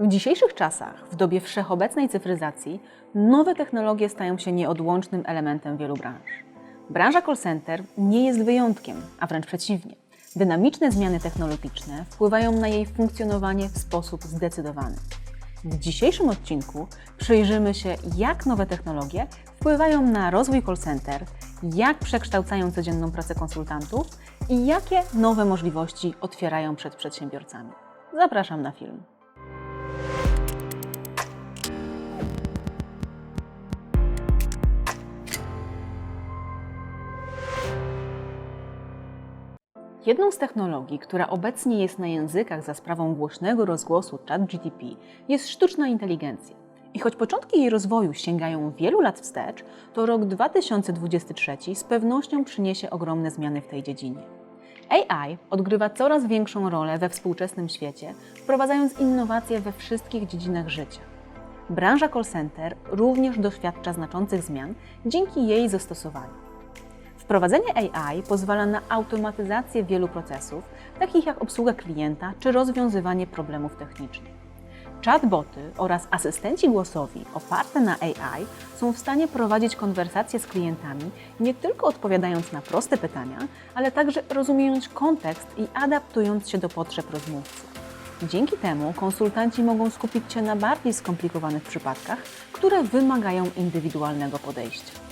W dzisiejszych czasach, w dobie wszechobecnej cyfryzacji, nowe technologie stają się nieodłącznym elementem wielu branż. Branża call center nie jest wyjątkiem, a wręcz przeciwnie. Dynamiczne zmiany technologiczne wpływają na jej funkcjonowanie w sposób zdecydowany. W dzisiejszym odcinku przyjrzymy się, jak nowe technologie wpływają na rozwój call center, jak przekształcają codzienną pracę konsultantów i jakie nowe możliwości otwierają przed przedsiębiorcami. Zapraszam na film. Jedną z technologii, która obecnie jest na językach za sprawą głośnego rozgłosu ChatGTP, jest sztuczna inteligencja. I choć początki jej rozwoju sięgają wielu lat wstecz, to rok 2023 z pewnością przyniesie ogromne zmiany w tej dziedzinie. AI odgrywa coraz większą rolę we współczesnym świecie, wprowadzając innowacje we wszystkich dziedzinach życia. Branża call center również doświadcza znaczących zmian dzięki jej zastosowaniu. Wprowadzenie AI pozwala na automatyzację wielu procesów, takich jak obsługa klienta czy rozwiązywanie problemów technicznych. Chatboty oraz asystenci głosowi oparte na AI są w stanie prowadzić konwersacje z klientami, nie tylko odpowiadając na proste pytania, ale także rozumiejąc kontekst i adaptując się do potrzeb rozmówcy. Dzięki temu konsultanci mogą skupić się na bardziej skomplikowanych przypadkach, które wymagają indywidualnego podejścia.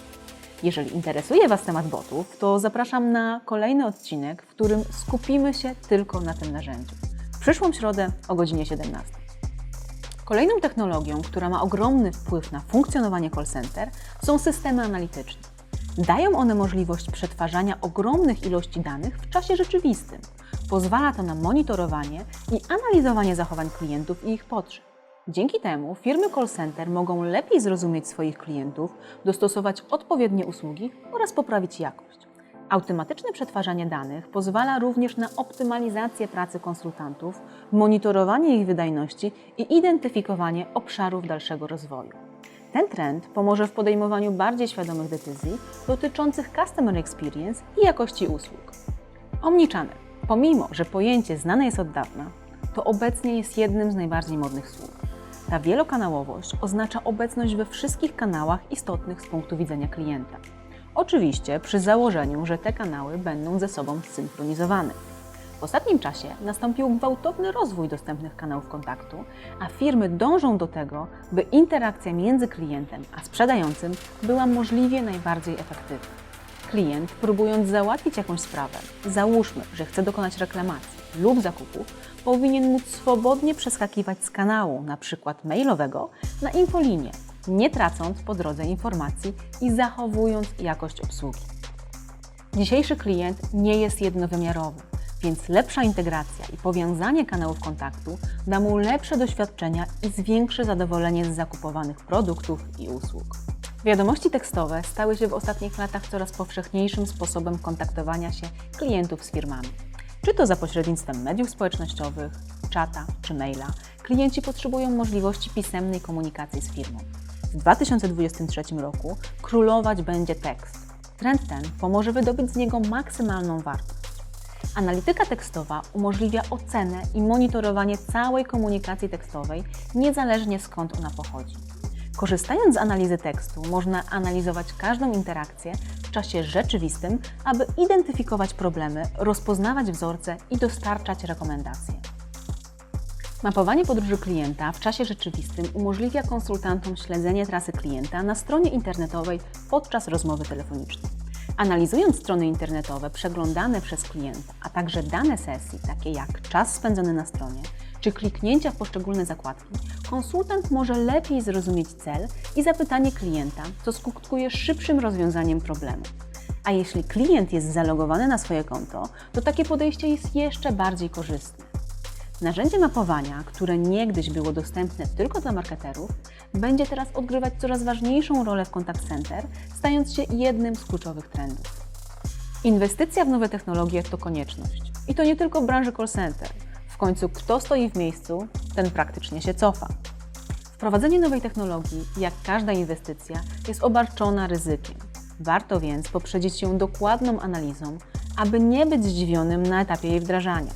Jeżeli interesuje Was temat botów, to zapraszam na kolejny odcinek, w którym skupimy się tylko na tym narzędziu. W przyszłą środę o godzinie 17. Kolejną technologią, która ma ogromny wpływ na funkcjonowanie call center, są systemy analityczne. Dają one możliwość przetwarzania ogromnych ilości danych w czasie rzeczywistym. Pozwala to na monitorowanie i analizowanie zachowań klientów i ich potrzeb. Dzięki temu firmy call center mogą lepiej zrozumieć swoich klientów, dostosować odpowiednie usługi oraz poprawić jakość. Automatyczne przetwarzanie danych pozwala również na optymalizację pracy konsultantów, monitorowanie ich wydajności i identyfikowanie obszarów dalszego rozwoju. Ten trend pomoże w podejmowaniu bardziej świadomych decyzji dotyczących customer experience i jakości usług. Omnichannel, pomimo że pojęcie znane jest od dawna, to obecnie jest jednym z najbardziej modnych słów. Ta wielokanałowość oznacza obecność we wszystkich kanałach istotnych z punktu widzenia klienta. Oczywiście przy założeniu, że te kanały będą ze sobą zsynchronizowane. W ostatnim czasie nastąpił gwałtowny rozwój dostępnych kanałów kontaktu, a firmy dążą do tego, by interakcja między klientem a sprzedającym była możliwie najbardziej efektywna. Klient, próbując załatwić jakąś sprawę, załóżmy, że chce dokonać reklamacji lub zakupu, powinien móc swobodnie przeskakiwać z kanału, np. mailowego, na infolinię, nie tracąc po drodze informacji i zachowując jakość obsługi. Dzisiejszy klient nie jest jednowymiarowy, więc lepsza integracja i powiązanie kanałów kontaktu da mu lepsze doświadczenia i zwiększy zadowolenie z zakupowanych produktów i usług. Wiadomości tekstowe stały się w ostatnich latach coraz powszechniejszym sposobem kontaktowania się klientów z firmami. Czy to za pośrednictwem mediów społecznościowych, czata czy maila, klienci potrzebują możliwości pisemnej komunikacji z firmą. W 2023 roku królować będzie tekst. Trend ten pomoże wydobyć z niego maksymalną wartość. Analityka tekstowa umożliwia ocenę i monitorowanie całej komunikacji tekstowej, niezależnie skąd ona pochodzi. Korzystając z analizy tekstu, można analizować każdą interakcję w czasie rzeczywistym, aby identyfikować problemy, rozpoznawać wzorce i dostarczać rekomendacje. Mapowanie podróży klienta w czasie rzeczywistym umożliwia konsultantom śledzenie trasy klienta na stronie internetowej podczas rozmowy telefonicznej. Analizując strony internetowe przeglądane przez klienta, a także dane sesji, takie jak czas spędzony na stronie czy kliknięcia w poszczególne zakładki, konsultant może lepiej zrozumieć cel i zapytanie klienta, co skutkuje szybszym rozwiązaniem problemu. A jeśli klient jest zalogowany na swoje konto, to takie podejście jest jeszcze bardziej korzystne. Narzędzie mapowania, które niegdyś było dostępne tylko dla marketerów, będzie teraz odgrywać coraz ważniejszą rolę w contact center, stając się jednym z kluczowych trendów. Inwestycja w nowe technologie to konieczność. I to nie tylko w branży call center. W końcu kto stoi w miejscu, ten praktycznie się cofa. Wprowadzenie nowej technologii, jak każda inwestycja, jest obarczona ryzykiem. Warto więc poprzedzić ją dokładną analizą, aby nie być zdziwionym na etapie jej wdrażania.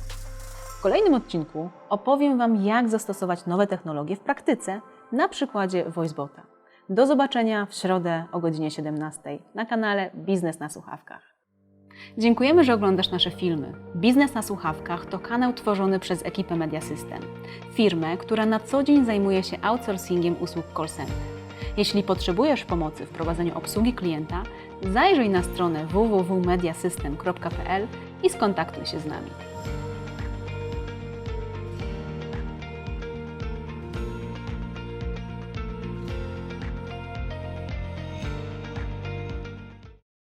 kolejnym odcinku opowiem Wam, jak zastosować nowe technologie w praktyce na przykładzie VoiceBota. Do zobaczenia w środę o godzinie 17 na kanale Biznes na Słuchawkach. Dziękujemy, że oglądasz nasze filmy. Biznes na Słuchawkach to kanał tworzony przez ekipę Media System, firmę, która na co dzień zajmuje się outsourcingiem usług call center. Jeśli potrzebujesz pomocy w prowadzeniu obsługi klienta, zajrzyj na stronę www.mediasystem.pl i skontaktuj się z nami.